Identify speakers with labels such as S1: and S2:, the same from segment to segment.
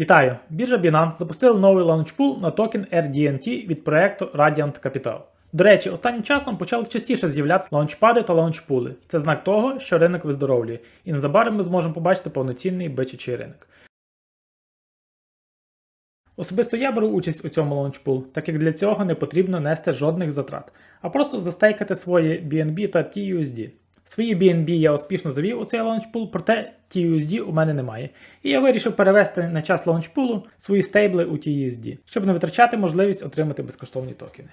S1: Вітаю! Біржа Binance запустила новий лаунчпул на токен RDNT від проекту Radiant Capital. До речі, останнім часом почали частіше з'являтися лаунчпади та лаунчпули. Це знак того, що ринок виздоровлює, і незабаром ми зможемо побачити повноцінний бичачий ринок. Особисто я беру участь у цьому лаунчпул, так як для цього не потрібно нести жодних затрат, а просто застейкати свої BNB та TUSD. Свої BNB я успішно завів у цей лаунчпул, проте TUSD у мене немає. І я вирішив перевести на час лаунчпулу свої стейбли у TUSD, щоб не витрачати можливість отримати безкоштовні токени.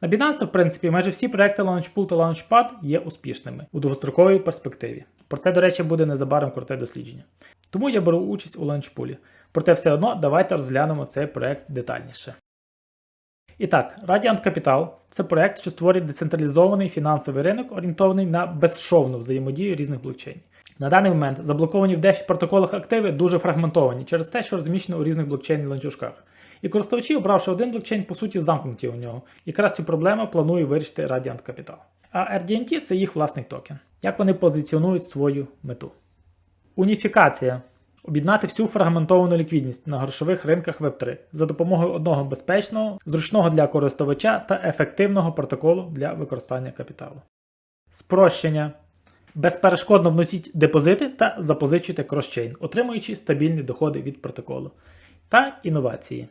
S1: На Binance, в принципі, майже всі проекти Launchpool та Launchpad є успішними у довгостроковій перспективі. Про це, до речі, буде незабаром круте дослідження. Тому я беру участь у лаунчпулі. Проте все одно давайте розглянемо цей проект детальніше. І так, Radiant Capital це проект, що створює децентралізований фінансовий ринок, орієнтований на безшовну взаємодію різних блокчейнів. На даний момент заблоковані в DeFi протоколах активи дуже фрагментовані через те, що розміщені у різних блокчейн ланцюжках. І користувачі, обравши один блокчейн, по суті, замкнуті у нього. Якраз цю проблему планує вирішити Radiant Capital. А RDNT це їх власний токен. Як вони позиціонують свою мету? Уніфікація. Об'єднати всю фрагментовану ліквідність на грошових ринках Web3 за допомогою одного безпечного, зручного для користувача та ефективного протоколу для використання капіталу. Спрощення. Безперешкодно вносіть депозити та запозичуйте кросчейн, отримуючи стабільні доходи від протоколу. Та інновації.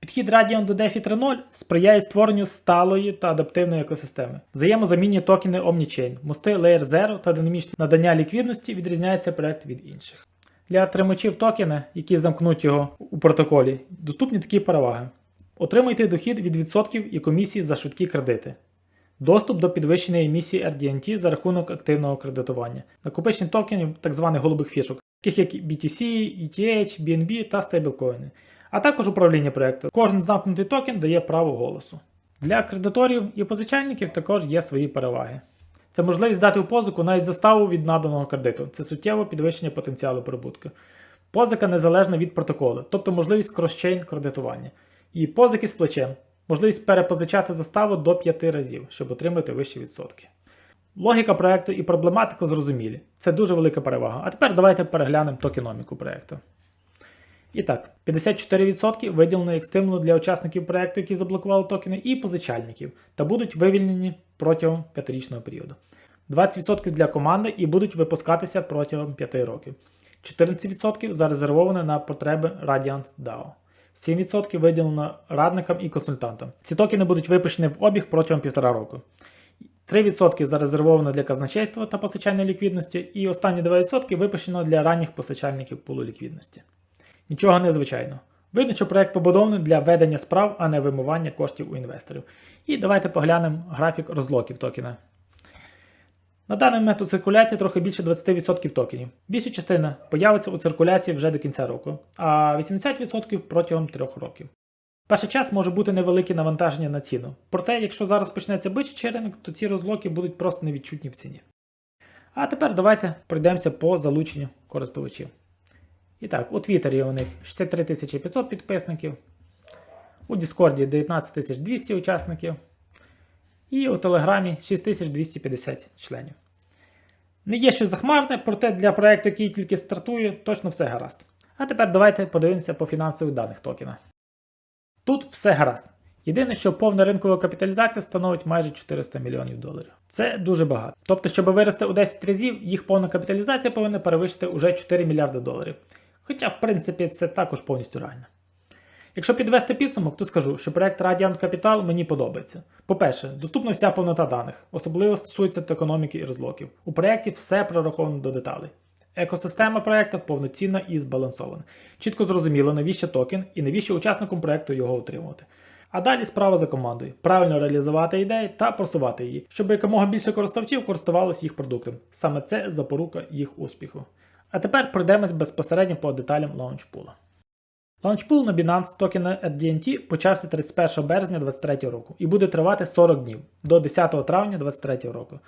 S1: Підхід Radeon до DeFi 3.0 сприяє створенню сталої та адаптивної екосистеми. Взаємозамінні токени Omnichain, мости Layer 0 та динамічне надання ліквідності відрізняється проект від інших. Для тримачів токена, які замкнуть його у протоколі, доступні такі переваги. Отримайте дохід від відсотків і комісії за швидкі кредити. Доступ до підвищеної емісії RDNT за рахунок активного кредитування, накопичення токенів так званих голубих фішок, таких як BTC, ETH, BNB та стейблкоїни, а також управління проєкту. Кожен замкнутий токен дає право голосу. Для кредиторів і позичальників також є свої переваги. Це можливість дати у позику навіть заставу від наданого кредиту. Це суттєво підвищення потенціалу прибутку. Позика незалежна від протоколу, тобто можливість кросчейн кредитування. І позики з плечем, можливість перепозичати заставу до 5 разів, щоб отримати вищі відсотки. Логіка проекту і проблематика зрозумілі. Це дуже велика перевага. А тепер давайте переглянемо токеноміку проекту. І так, 54% виділено як стимул для учасників проекту, які заблокували токени, і позичальників, та будуть вивільнені протягом 5-річного періоду. 20% для команди і будуть випускатися протягом 5 років. 14% зарезервовано на потреби Radiant DAO. 7% виділено радникам і консультантам. Ці токени будуть випущені в обіг протягом 1,5 року. 3% зарезервовано для казначейства та постачання ліквідності, і останні 2% випущено для ранніх постачальників пулу ліквідності. Нічого незвичайного. Видно, що проект побудований для ведення справ, а не вимивання коштів у інвесторів. І давайте поглянемо графік розлоків токена. На даний момент у циркуляції трохи більше 20% токенів. Більша частина появиться у циркуляції вже до кінця року, а 80% протягом 3 років. Перший час може бути невелике навантаження на ціну. Проте, якщо зараз почнеться бичий ринок, то ці розлоки будуть просто невідчутні в ціні. А тепер давайте пройдемося по залученню користувачів. І так, у Твіттері у них 63 500 підписників, у Діскорді 19 200 учасників, і у Телеграмі 6250 членів. Не є щось захмарне, проте для проєкту, який тільки стартує, точно все гаразд. А тепер давайте подивимося по фінансових даних токена. Тут все гаразд. Єдине, що повна ринкова капіталізація становить майже 400 мільйонів доларів. Це дуже багато. Тобто, щоб вирости у 10 разів, їх повна капіталізація повинна перевищити уже 4 мільярди доларів. Хоча, в принципі, це також повністю реально. Якщо підвести підсумок, то скажу, що проект Radiant Capital мені подобається. По-перше, доступна вся повнота даних, особливо стосується економіки і розлоків. У проєкті все прораховано до деталей. Екосистема проекту повноцінна і збалансована. Чітко зрозуміло, навіщо токен і навіщо учасникам проекту його отримувати. А далі справа за командою: правильно реалізувати ідеї та просувати її, щоб якомога більше користувачів користувалися їх продуктом. Саме це запорука їх успіху. А тепер пройдемось безпосередньо по деталям лаунчпула. Лаунчпул на Binance токена RDNT почався 31 березня 2023 року і буде тривати 40 днів до 10 травня 2023 року.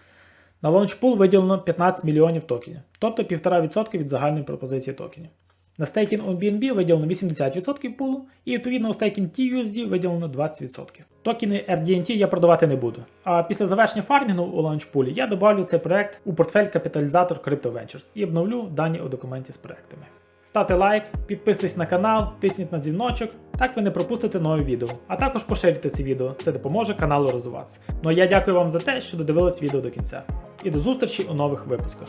S1: На лаунчпул виділено 15 мільйонів токенів, тобто 1,5% від загальної пропозиції токенів. На стейкінг у BNB виділено 80% пулу, і відповідно у стейкінг TUSD виділено 20%. Токени RDNT я продавати не буду. А після завершення фармінгу у лаунчпулі я добавлю цей проект у портфель капіталізатор Crypto Ventures і обновлю дані у документі з проектами. Ставте лайк, підписуйтесь на канал, тисніть на дзвіночок, так ви не пропустите нові відео. А також поширюйте це відео, це допоможе каналу розвиватися. Ну а я дякую вам за те, що додивились відео до кінця. І до зустрічі у нових випусках.